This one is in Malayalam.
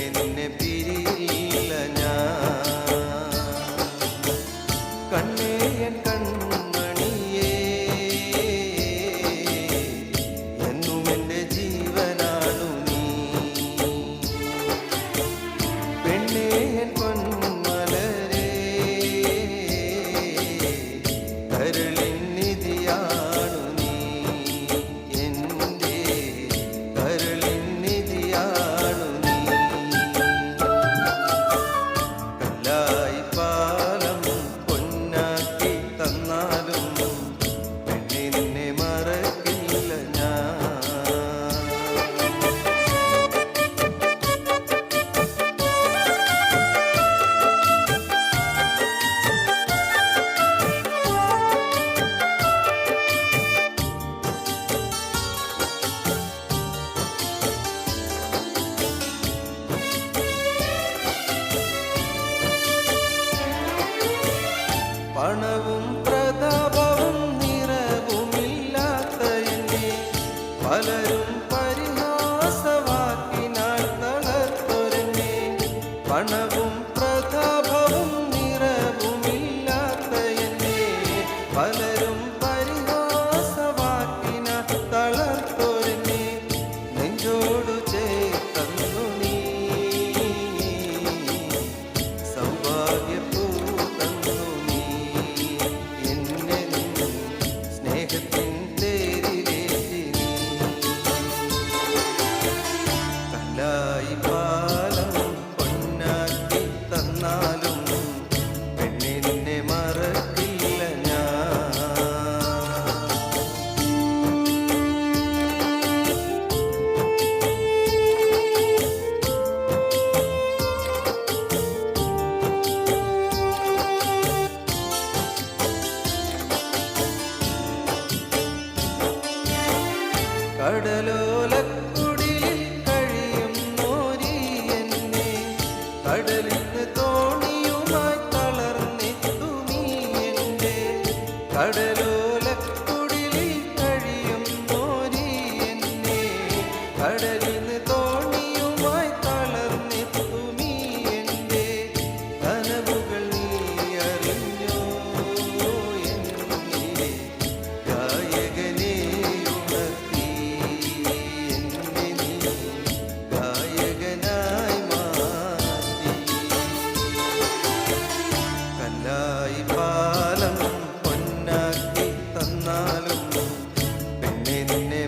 എന്നെ പിരിയില്ല സ്ഥാനവും പ്രതാപവും നിറവുമില്ലാത്ത എന്നെ പല കടലോലക്കുടിലിൽ കഴിയും മോരി എന്നെ. കടലിൽ కడలో നിന്നെ